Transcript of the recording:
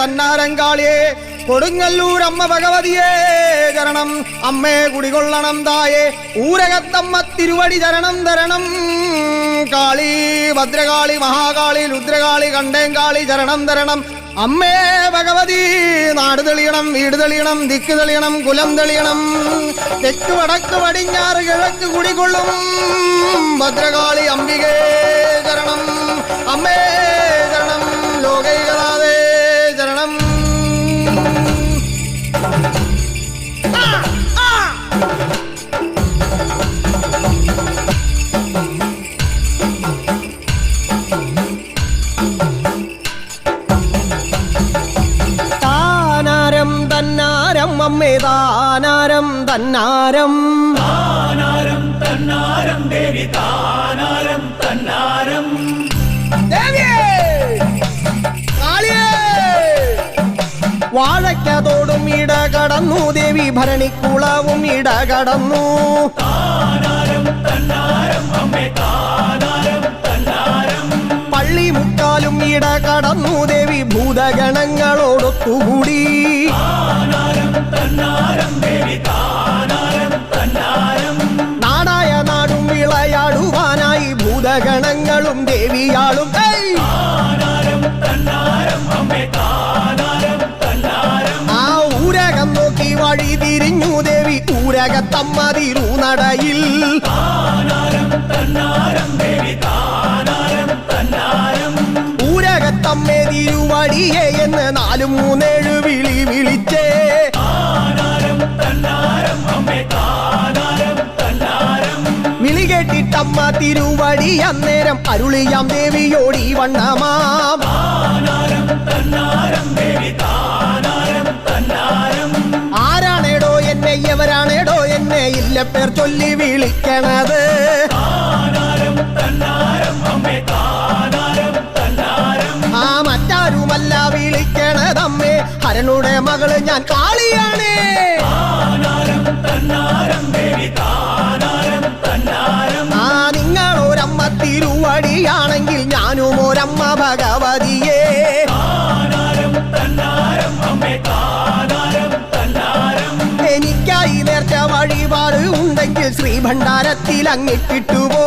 തന്നാരങ്കാളിയെ കൊടുങ്ങല്ലൂർ അമ്മ ഭഗവതിയെ ചരണം അമ്മേ കുടികൊള്ളണം തായേ ഊരകത്തമ്മ തിരുവടി ചരണം തരണം. കാളി ഭദ്രകാളി മഹാകാളി രുദ്രകാളി കണ്ടേങ്കാളി ചരണം തരണം. അമ്മേ ഭഗവതി നാട് തെളിയണം വീട് തെളിയണം ദിക്ക് തെളിയണം കുലം തെളിയണം. തെക്ക് വടക്ക് പടിഞ്ഞാറ് കിഴക്ക് കുടികൊള്ളും. ഭദ്രകാളി അംബികേ ചരണം അമ്മേ ചരണം ലോകൈകനാഥേ തന്നാരം അമ്മേ താനാരം തന്നാരം. താനാരം തന്നാരം ദേവി താനാരം തന്നാരം! വാഴയ്ക്കതോടും ഇട കടന്നു ദേവി ഭരണിക്കുളവും ഇട കടന്നു താനാരം തന്നാരം അമ്മേ താനാരം മുക്കാലും ഇട കടന്നു ദേവി ഭൂതഗണങ്ങളോടൊത്തുകൂടി. നാടായ നാടും വിളയാടുവാനായി ഭൂതഗണങ്ങളും ദേവിയാളും. ആ ഊരകം നോക്കി വഴി തിരിഞ്ഞു ദേവി ഊരകത്തമ്മ നടയിൽ താനാരം തന്നാരം ദേവി തന്നാരം ഊരകത്തമ്മേ തിരുവടിയെ എന്ന് നാലും മൂന്നേഴ് വിളി വിളിച്ചേ. അമ്മേ വിളി കേട്ടിട്ടമ്മ തിരുവടി അന്നേരം അരുളിയാം ദേവിയോടി വണ്ണമാം. ആരാണേടോ എന്നെ എവരാണേടോ എന്നെ ഇല്ല പേർ ചൊല്ലി വിളിക്കണത്. ഹരനുടെ മകൾ ഞാൻ കാളിയാണ്. ആ തന്നാരം ഒരമ്മ തിരുവടിയാണെങ്കിൽ ഞാനും ഒരമ്മ ഭഗവതിയെ. എനിക്കായി നേർച്ച വഴിപാട് ഉണ്ടെങ്കിൽ ശ്രീഭണ്ഡാരത്തിൽ അങ്ങിട്ടിട്ടുപോ